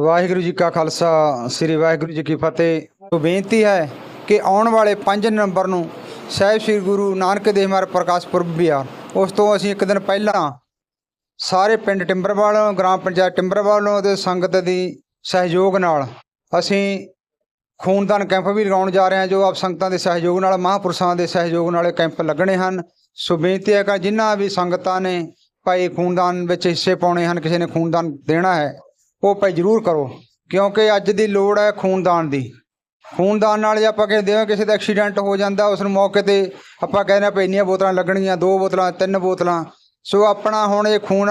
ਵਾਹਿਗੁਰੂ ਜੀ ਕਾ ਖਾਲਸਾ, ਸ੍ਰੀ ਵਾਹਿਗੁਰੂ ਜੀ ਕੀ ਫਤਿਹ। ਤੋਂ ਬੇਨਤੀ ਹੈ ਕਿ ਆਉਣ ਵਾਲੇ 5 ਨਵੰਬਰ ਨੂੰ ਸਾਹਿਬ ਸ੍ਰੀ ਗੁਰੂ ਨਾਨਕ ਦੇਵ ਮਹਾਰਾਜ ਪ੍ਰਕਾਸ਼ ਪੁਰਬ ਵੀ ਆ। ਉਸ ਤੋਂ ਅਸੀਂ ਇੱਕ ਦਿਨ ਪਹਿਲਾਂ ਸਾਰੇ ਪਿੰਡ ਟਿੰਬਰਵਾਲ, ਗ੍ਰਾਮ ਪੰਚਾਇਤ ਟਿੰਬਰਵਾਲ ਤੇ ਸੰਗਤ ਦੀ ਸਹਿਯੋਗ ਨਾਲ ਅਸੀਂ ਖੂਨਦਾਨ ਕੈਂਪ ਵੀ ਲਗਾਉਣ ਜਾ ਰਹੇ ਹਾਂ, ਜੋ ਆਪ ਸੰਗਤਾਂ ਦੇ ਸਹਿਯੋਗ ਨਾਲ, ਮਹਾਂਪੁਰਸ਼ਾਂ ਦੇ ਸਹਿਯੋਗ ਨਾਲ ਕੈਂਪ ਲੱਗਣੇ ਹਨ। ਸੋ ਬੇਨਤੀ ਹੈ ਕਿ ਜਿਨ੍ਹਾਂ ਵੀ ਸੰਗਤਾਂ ਨੇ ਭਾਈ ਖੂਨਦਾਨ ਵਿੱਚ ਹਿੱਸੇ ਪਾਉਣੇ ਹਨ, ਕਿਸੇ ਨੇ ਖੂਨਦਾਨ ਦੇਣਾ ਹੈ ਉਹ ਭਾਈ ਜ਼ਰੂਰ ਕਰੋ, ਕਿਉਂਕਿ ਅੱਜ ਦੀ ਲੋੜ ਹੈ ਖੂਨਦਾਨ ਦੀ। ਖੂਨਦਾਨ ਨਾਲ ਜੇ ਆਪਾਂ ਕਹਿੰਦੇ ਹਾਂ ਕਿਸੇ ਦਾ ਐਕਸੀਡੈਂਟ ਹੋ ਜਾਂਦਾ, ਉਸ ਨੂੰ ਮੌਕੇ ਤੇ ਆਪਾਂ ਕਹਿੰਦੇ ਹਾਂ ਵੀ ਇੰਨੀਆਂ ਬੋਤਲਾਂ ਲੱਗਣਗੀਆਂ, ਦੋ ਬੋਤਲਾਂ, ਤਿੰਨ ਬੋਤਲਾਂ। ਸੋ ਆਪਣਾ ਹੁਣ ਇਹ ਖੂਨ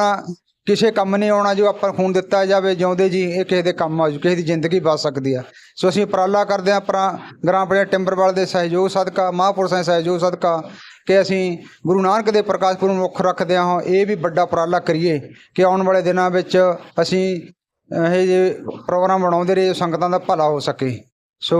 ਕਿਸੇ ਕੰਮ ਨਹੀਂ ਆਉਣਾ ਜੋ ਆਪਾਂ ਖੂਨ ਦਿੱਤਾ ਜਾਵੇ, ਜਿਉਂਦੇ ਜੀ ਇਹ ਕਿਸੇ ਦੇ ਕੰਮ ਆ, ਜੂ ਕਿਸੇ ਦੀ ਜ਼ਿੰਦਗੀ ਬਚ ਸਕਦੀ ਆ। ਸੋ ਅਸੀਂ ਉਪਰਾਲਾ ਕਰਦੇ ਹਾਂ ਆਪਣਾ ਗ੍ਰਾਮ ਪੰਚਾਇਤ ਟਿੰਬਰਵਾਲ ਦੇ ਸਹਿਯੋਗ ਸਦਕਾ ਮਹਾਂਪੁਰਸ਼ਾਂ ਦੇ ਸਹਿਯੋਗ ਸਦਕਾ, ਕਿ ਅਸੀਂ ਗੁਰੂ ਨਾਨਕ ਦੇ ਪ੍ਰਕਾਸ਼ ਪੁਰਬ ਨੂੰ ਮੁੱਖ ਰੱਖਦੇ ਹਾਂ। ਇਹ ਵੀ ਵੱਡਾ ਉਪਰਾਲਾ ਕਰੀਏ ਕਿ ਆਉਣ ਵਾਲੇ ਦਿਨਾਂ ਵਿੱਚ ਅਸੀਂ ਇਹ ਜੇ ਪ੍ਰੋਗਰਾਮ ਬਣਾਉਂਦੇ ਰਹੇ ਸੰਗਤਾਂ ਦਾ ਭਲਾ ਹੋ ਸਕੇ। ਸੋ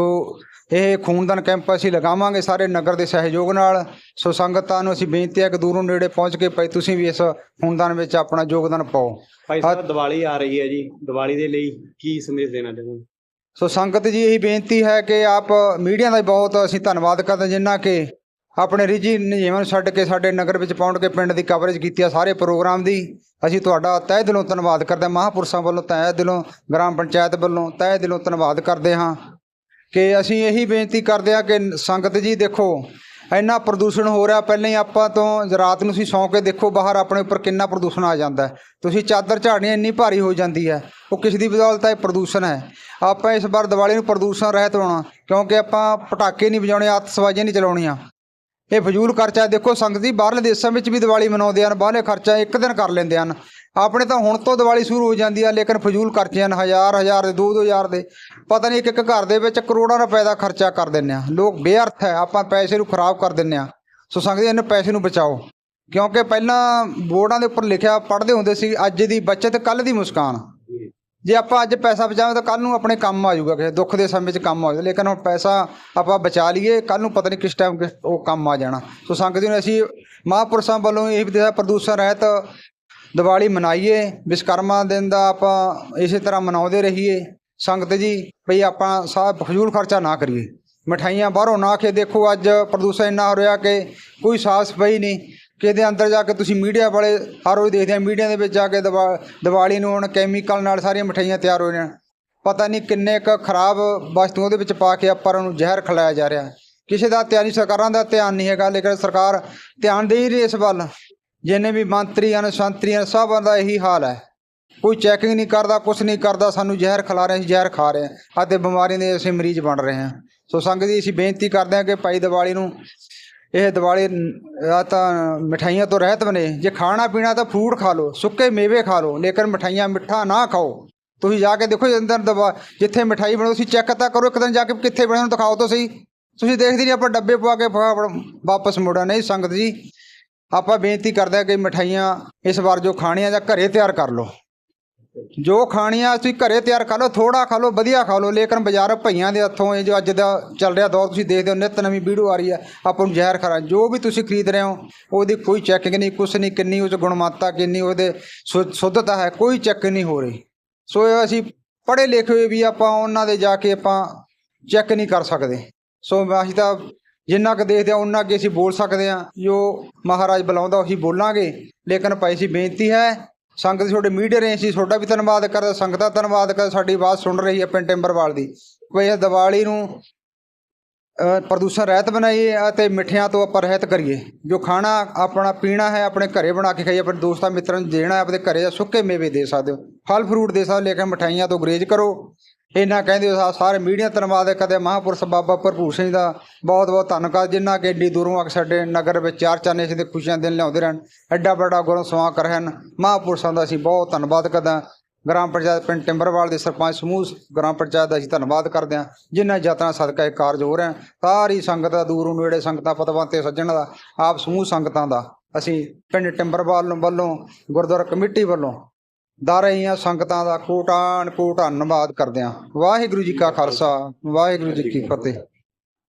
ਇਹ ਖੂਨਦਾਨ ਕੈਂਪ ਅਸੀਂ ਲਗਾਵਾਂਗੇ ਸਾਰੇ ਨਗਰ ਦੇ ਸਹਿਯੋਗ ਨਾਲ। ਸੋ ਸੰਗਤਾਂ ਨੂੰ ਅਸੀਂ ਬੇਨਤੀ ਹੈ ਕਿ ਦੂਰੋਂ ਨੇੜੇ ਪਹੁੰਚ ਕੇ ਭਾਈ ਤੁਸੀਂ ਵੀ ਇਸ ਖੂਨਦਾਨ ਵਿੱਚ ਆਪਣਾ ਯੋਗਦਾਨ ਪਾਓ। ਭਾਈ ਸਾਹਿਬ ਦੀਵਾਲੀ ਆ ਰਹੀ ਹੈ ਜੀ। ਦੀਵਾਲੀ ਦੇ ਲਈ ਕੀ ਸੰਦੇਸ਼ ਦੇਣਾ ਚਾਹੁੰਦੇ ਸੋ ਸੰਗਤ ਜੀ ਇਹੀ ਬੇਨਤੀ ਹੈ ਕਿ ਆਪ ਮੀਡੀਆ ਦਾ ਬਹੁਤ ਅਸੀਂ ਧੰਨਵਾਦ ਕਰਦੇ ਹਾਂ ਜਿਨ੍ਹਾਂ ਕਿ ਆਪਣੇ ਰਿਜੀ ਨਿਯਮਾਂ ਨੂੰ ਛੱਡ ਕੇ ਸਾਡੇ ਨਗਰ ਵਿੱਚ ਪਹੁੰਚ ਕੇ ਪਿੰਡ ਦੀ ਕਵਰੇਜ ਕੀਤੀ ਆ ਸਾਰੇ ਪ੍ਰੋਗਰਾਮ ਦੀ। ਅਸੀਂ ਤੁਹਾਡਾ ਤਹਿ ਦਿਲੋਂ ਧੰਨਵਾਦ ਕਰਦੇ ਹਾਂ ਮਹਾਂਪੁਰਸ਼ਾਂ ਵੱਲੋਂ, ਤਹਿ ਦਿਲੋਂ ਗ੍ਰਾਮ ਪੰਚਾਇਤ ਵੱਲੋਂ ਤਹਿ ਦਿਲੋਂ ਧੰਨਵਾਦ ਕਰਦੇ ਹਾਂ ਕਿ ਅਸੀਂ ਇਹੀ ਬੇਨਤੀ ਕਰਦੇ ਹਾਂ ਕਿ ਸੰਗਤ ਜੀ ਦੇਖੋ, ਇੰਨਾ ਪ੍ਰਦੂਸ਼ਣ ਹੋ ਰਿਹਾ, ਪਹਿਲਾਂ ਹੀ ਆਪਾਂ ਤੋਂ ਰਾਤ ਨੂੰ ਤੁਸੀਂ ਸੌਂ ਕੇ ਦੇਖੋ ਬਾਹਰ ਆਪਣੇ ਉੱਪਰ ਕਿੰਨਾ ਪ੍ਰਦੂਸ਼ਣ ਆ ਜਾਂਦਾ ਤੁਸੀਂ ਚਾਦਰ ਝਾੜਨੀ ਇੰਨੀ ਭਾਰੀ ਹੋ ਜਾਂਦੀ ਹੈ, ਉਹ ਕਿਸ ਦੀ ਬਦੌਲਤ ਹੈ? ਇਹ ਪ੍ਰਦੂਸ਼ਣ ਹੈ। ਆਪਾਂ ਇਸ ਵਾਰ ਦੀਵਾਲੀ ਨੂੰ ਪ੍ਰਦੂਸ਼ਣ ਰਹਿਤ ਹੋਣਾ, ਕਿਉਂਕਿ ਆਪਾਂ ਪਟਾਕੇ ਨਹੀਂ ਵਜਾਉਣੇ ਆਤਿਸ਼ਬਾਜ਼ੀਆਂ ਨਹੀਂ ਚਲਾਉਣੀਆਂ। ਇਹ ਫਜ਼ੂਲ ਖਰਚਾ ਦੇਖੋ, ਸੰਗਤ ਜੀ, ਬਾਹਰਲੇ ਦੇਸ਼ਾਂ ਵਿੱਚ ਵੀ ਦੀਵਾਲੀ ਮਨਾਉਂਦੇ ਹਨ, ਬਾਹਰਲੇ ਖਰਚਾ ਇੱਕ ਦਿਨ ਕਰ ਲੈਂਦੇ ਹਨ। ਆਪਣੇ ਤਾਂ ਹੁਣ ਤੋਂ ਦੀਵਾਲੀ ਸ਼ੁਰੂ ਹੋ ਜਾਂਦੀ ਆ ਲੇਕਿਨ ਫਜ਼ੂਲ ਖਰਚੇ ਹਨ, ਹਜ਼ਾਰ ਹਜ਼ਾਰ ਦੇ, ਦੋ ਦੋ ਹਜ਼ਾਰ ਦੇ। ਪਤਾ ਨਹੀਂ ਇੱਕ ਇੱਕ ਘਰ ਦੇ ਵਿੱਚ ਕਰੋੜਾਂ ਰੁਪਏ ਦਾ ਖਰਚਾ ਕਰ ਦਿੰਦੇ ਆ ਲੋਕ ਬੇਅਰਥ ਹੈ, ਆਪਾਂ ਪੈਸੇ ਨੂੰ ਖਰਾਬ ਕਰ ਦਿੰਦੇ ਆ ਸੋ ਸੰਗਤ ਜੀ, ਇਹਨਾਂ ਪੈਸੇ ਨੂੰ ਬਚਾਓ। ਕਿਉਂਕਿ ਪਹਿਲਾਂ ਬੋਰਡਾਂ ਦੇ ਉੱਪਰ ਲਿਖਿਆ, ਪੜ੍ਹਦੇ ਹੁੰਦੇ ਸੀ, ਅੱਜ ਦੀ ਬੱਚਤ ਕੱਲ ਦੀ ਮੁਸਕਾਨ। ਜੇ ਆਪਾਂ ਅੱਜ ਪੈਸਾ ਬਚਾਵਾਂ ਤਾਂ ਕੱਲ ਨੂੰ ਆਪਣੇ ਕੰਮ ਆ ਜਾਊਗਾ ਕਿਸੇ, ਦੁੱਖ ਦੇ ਸਮੇਂ 'ਚ ਕੰਮ ਆ ਜਾਊਗਾ। ਲੇਕਿਨ ਹੁਣ ਪੈਸਾ ਆਪਾਂ ਬਚਾ ਲਈਏ ਕੱਲ ਨੂੰ ਪਤਾ ਨਹੀਂ ਕਿਸ ਟਾਈਮ ਉਹ ਕੰਮ ਆ ਜਾਣਾ। ਸੋ ਸੰਗਤ ਜੀ ਨੂੰ ਅਸੀਂ ਮਹਾਂਪੁਰਸ਼ਾਂ ਵੱਲੋਂ ਇਹ ਵੀ ਪ੍ਰਦੂਸ਼ਣ ਰਹਿਤ ਦੀਵਾਲੀ ਮਨਾਈਏ ਵਿਸ਼ਕਰਮਾ ਦਿਨ ਦਾ ਆਪਾਂ ਇਸੇ ਤਰ੍ਹਾਂ ਮਨਾਉਂਦੇ ਰਹੀਏ। ਸੰਗਤ ਜੀ, ਭਈ ਆਪਾਂ ਸਾਹ ਫਜ਼ੂਲ ਖਰਚਾ ਨਾ ਕਰੀਏ। ਮਠਾਈਆਂ ਬਾਹਰੋਂ ਨਾ ਕੇ ਦੇਖੋ ਅੱਜ ਪ੍ਰਦੂਸ਼ਣ ਇੰਨਾ ਹੋ ਰਿਹਾ ਕਿ ਕੋਈ ਸਾਫ਼ ਸਫ਼ਾਈ ਨਹੀਂ। ਕਿਤੇ ਅੰਦਰ ਜਾ ਕੇ ਤੁਸੀਂ ਮੀਡੀਆ ਵਾਲੇ ਹਰ ਰੋਜ਼ ਦੇਖਦੇ ਆ, ਮੀਡੀਆ ਦੇ ਵਿੱਚ ਜਾ ਕੇ ਦੀਵਾ- ਦੀਵਾਲੀ ਨੂੰ ਹੁਣ ਕੈਮੀਕਲ ਨਾਲ ਸਾਰੀਆਂ ਮਠਾਈਆਂ ਤਿਆਰ ਹੋ ਰਹੀਆਂ। ਪਤਾ ਨਹੀਂ ਕਿੰਨੇ ਕੁ ਖਰਾਬ ਵਸਤੂ ਉਹਦੇ ਵਿੱਚ ਪਾ ਕੇ ਆਪਾਂ ਨੂੰ ਜ਼ਹਿਰ ਖਿਲਾਇਆ ਜਾ ਰਿਹਾ। ਕਿਸੇ ਦਾ ਧਿਆਨ ਨਹੀਂ, ਸਰਕਾਰਾਂ ਦਾ ਧਿਆਨ ਨਹੀਂ ਹੈਗਾ, ਲੇਕਿਨ ਸਰਕਾਰ ਧਿਆਨ ਦੇ ਹੀ ਰਹੀ ਇਸ ਵੱਲ। ਜਿੰਨੇ ਵੀ ਮੰਤਰੀ ਹਨ ਸੰਤਰੀ ਹਨ ਸਭ ਦਾ ਇਹੀ ਹਾਲ ਹੈ। ਕੋਈ ਚੈਕਿੰਗ ਨਹੀਂ ਕਰਦਾ ਕੁਝ ਨਹੀਂ ਕਰਦਾ, ਸਾਨੂੰ ਜ਼ਹਿਰ ਖਿਲਾ ਰਹੇ ਅਸੀਂ ਜ਼ਹਿਰ ਖਾ ਰਹੇ ਹਾਂ। ਅਤੇ ਬਿਮਾਰੀਆਂ ਦੇ ਅਸੀਂ ਮਰੀਜ਼ ਬਣ ਰਹੇ ਹਾਂ। ਸੋ ਸੰਗਤ ਜੀ, ਅਸੀਂ ਬੇਨਤੀ ਕਰਦੇ ਹਾਂ ਕਿ ਭਾਈ ਦੀਵਾਲੀ ਨੂੰ ਇਹ ਦੀਵਾਲੀ ਆ ਤਾਂ ਮਠਾਈਆਂ ਤੋਂ ਰਹਿਤ ਬਣੇ। ਜੇ ਖਾਣਾ ਪੀਣਾ ਤਾਂ ਫਰੂਟ ਖਾ ਲਓ, ਸੁੱਕੇ ਮੇਵੇ ਖਾ ਲਓ, ਲੇਕਿਨ ਮਠਾਈਆਂ ਮਿੱਠਾ ਨਾ ਖਾਓ। ਤੁਸੀਂ ਜਾ ਕੇ ਦੇਖੋ ਜੀ ਅੰਦਰ ਦਵਾ, ਜਿੱਥੇ ਮਠਾਈ ਬਣੋ, ਤੁਸੀਂ ਚੈੱਕ ਤਾਂ ਕਰੋ ਇੱਕ ਦਿਨ ਜਾ ਕੇ ਕਿੱਥੇ ਬਣੇ ਨੂੰ ਦਿਖਾਓ ਤਾਂ ਸਹੀ। ਤੁਸੀਂ ਦੇਖਦੇ ਨਹੀਂ, ਆਪਾਂ ਡੱਬੇ ਪਵਾ ਕੇ ਵਾਪਸ ਮੁੜਾ ਨਹੀਂ ਸੰਗਤ ਜੀ, ਆਪਾਂ ਬੇਨਤੀ ਕਰਦੇ ਹਾਂ ਕਿ ਮਠਾਈਆਂ ਇਸ ਵਾਰ ਜੋ ਖਾਣੀਆਂ ਜਾਂ ਘਰੇ ਤਿਆਰ ਕਰ ਲਓ। ਜੋ ਖਾਣੀਆਂ ਤੁਸੀਂ ਘਰੇ ਤਿਆਰ ਕਰ ਲਓ ਥੋੜਾ ਖਾ ਲਓ, ਵਧੀਆ ਖਾ ਲਓ। ਲੇਕਿਨ ਬਾਜ਼ਾਰ ਭਈਆਂ ਦੇ ਹੱਥੋਂ ਇਹ ਜੋ ਅੱਜ ਦਾ ਚੱਲ ਰਿਹਾ ਦੌਰ, ਤੁਸੀਂ ਦੇਖਦੇ ਹੋ, ਨਿਤ ਨਵੀਂ ਵੀਡੀਓ ਆ ਰਹੀ ਹੈ, ਆਪਾਂ ਨੂੰ ਜ਼ਹਿਰ ਖਰਾ ਜੋ ਵੀ ਤੁਸੀਂ ਖਰੀਦ ਰਹੇ ਹੋ, ਉਹਦੀ ਕੋਈ ਚੈਕਿੰਗ ਨਹੀਂ, ਕੁਛ ਨਹੀਂ, ਕਿੰਨੀ ਉਹ 'ਚ ਗੁਣਵੱਤਾ, ਕਿੰਨੀ ਉਹਦੇ ਸ਼ੁ- ਸ਼ੁੱਧਤਾ ਹੈ, ਕੋਈ ਚੈੱਕ ਨਹੀਂ ਹੋ ਰਹੀ। ਸੋ ਇਹ ਅਸੀਂ ਪੜ੍ਹੇ ਲਿਖੇ ਹੋਏ ਵੀ ਆਪਾਂ ਉਹਨਾਂ ਦੇ ਜਾ ਕੇ ਆਪਾਂ ਚੈੱਕ ਨਹੀਂ ਕਰ ਸਕਦੇ। ਸੋ ਅਸੀਂ ਤਾਂ ਜਿੰਨਾ ਕੁ ਦੇਖਦੇ ਆ ਉਹਨਾਂ ਅੱਗੇ ਅਸੀਂ ਬੋਲ ਸਕਦੇ ਆ ਜੋ ਮਹਾਰਾਜ ਬੁਲਾਉਂਦਾ, ਉਹੀ ਬੋਲਾਂਗੇ। ਲੇਕਿਨ ਭਾਈ ਸੀ ਬੇਨਤੀ ਹੈ ਸੰਗਤ ਜੀ ਤੁਹਾਡੇ ਮੀਡੀਆ ਰਹੇ ਸੀ ਤੁਹਾਡਾ ਵੀ ਧੰਨਵਾਦ ਕਰਦਾ, ਸੰਗਤ ਦਾ ਧੰਨਵਾਦ ਕਰਦਾ, ਸਾਡੀ ਆਵਾਜ਼ ਸੁਣ ਰਹੀ ਹੈ ਪਿੰਡ ਟਿੰਬਰਵਾਲ ਦੀ। ਕੋਈ ਦੀਵਾਲੀ ਨੂੰ ਪ੍ਰਦੂਸ਼ਣ ਰਹਿਤ ਬਣਾਈਏ ਅਤੇ ਮਿੱਠਿਆਂ ਤੋਂ ਆਪਾਂ ਰਹਿਤ ਕਰੀਏ। ਜੋ ਖਾਣਾ ਆਪਣਾ ਪੀਣਾ ਹੈ, ਆਪਣੇ ਘਰੇ ਬਣਾ ਕੇ ਖਾਈਏ, ਆਪਣੇ ਦੋਸਤਾਂ ਮਿੱਤਰਾਂ ਨੂੰ ਦੇਣਾ ਹੈ, ਆਪਣੇ ਘਰੇ ਜਾਂ ਸੁੱਕੇ ਮੇਵੇ ਦੇ ਸਕਦੇ ਹੋ। ਫਲ ਫਰੂਟ ਦੇ ਸਕਦੇ ਲੇਕਿਨ ਮਠਾਈਆਂ ਤੋਂ ਗੁਰੇਜ਼ ਕਰੋ। ਇਹਨਾਂ ਕਹਿੰਦੇ ਹੋ ਸਾਰੇ ਮੀਡੀਆ ਧੰਨਵਾਦ ਹੈ ਕਦੇ ਮਹਾਂਪੁਰਸ਼ ਬਾਬਾ ਭਰਪੂਰ ਸਿੰਘ ਦਾ ਬਹੁਤ ਬਹੁਤ ਧੰਨਵਾਦ ਜਿਨ੍ਹਾਂ ਕਿ ਏਡੀ ਦੂਰੋਂ ਆ ਕੇ ਸਾਡੇ ਨਗਰ ਵਿੱਚ ਚਾਰ ਚਾਨੇ ਦੇ ਖੁਸ਼ੀਆਂ ਦਿਨ ਲਿਆਉਂਦੇ ਰਹਿਣ। ਐਡਾ ਵੱਡਾ ਗੁਰੂ ਸਵਾ ਕਰ ਹਨ। ਮਹਾਂਪੁਰਸ਼ਾਂ ਦਾ ਅਸੀਂ ਬਹੁਤ ਧੰਨਵਾਦ ਕਰਦੇ ਹਾਂ। ਗ੍ਰਾਮ ਪੰਚਾਇਤ ਪਿੰਡ ਟਿੰਬਰਵਾਲ ਦੇ ਸਰਪੰਚ ਸਮੂਹ ਗ੍ਰਾਮ ਪੰਚਾਇਤ ਦਾ ਅਸੀਂ ਧੰਨਵਾਦ ਕਰਦੇ ਹਾਂ। ਜਿਨ੍ਹਾਂ ਯਾਤਰਾ ਸਦਕਾ ਇਹ ਕਾਰਜ ਹੋ ਰਿਹਾ, ਸਾਰੀ ਸੰਗਤ ਦਾ ਦੂਰੋਂ ਨੇੜੇ ਸੰਗਤਾਂ ਪਤਵੰਤੇ ਸੱਜਣ ਦਾ, ਆਪ ਸਮੂਹ ਸੰਗਤਾਂ ਦਾ। ਅਸੀਂ ਪਿੰਡ ਟਿੰਬਰਵਾਲ ਵੱਲੋਂ, ਗੁਰਦੁਆਰਾ ਕਮੇਟੀ ਵੱਲੋਂ ਦਾਰਹੀਆਂ ਸੰਗਤਾਂ ਦਾ ਕੋਟਾਨ ਕੋਟ ਧੰਨਵਾਦ ਕਰਦੇ ਹਾਂ ਵਾਹਿਗੁਰੂ ਜੀ ਕਾ ਖਾਲਸਾ, ਵਾਹਿਗੁਰੂ ਜੀ ਕੀ ਫਤਿਹ।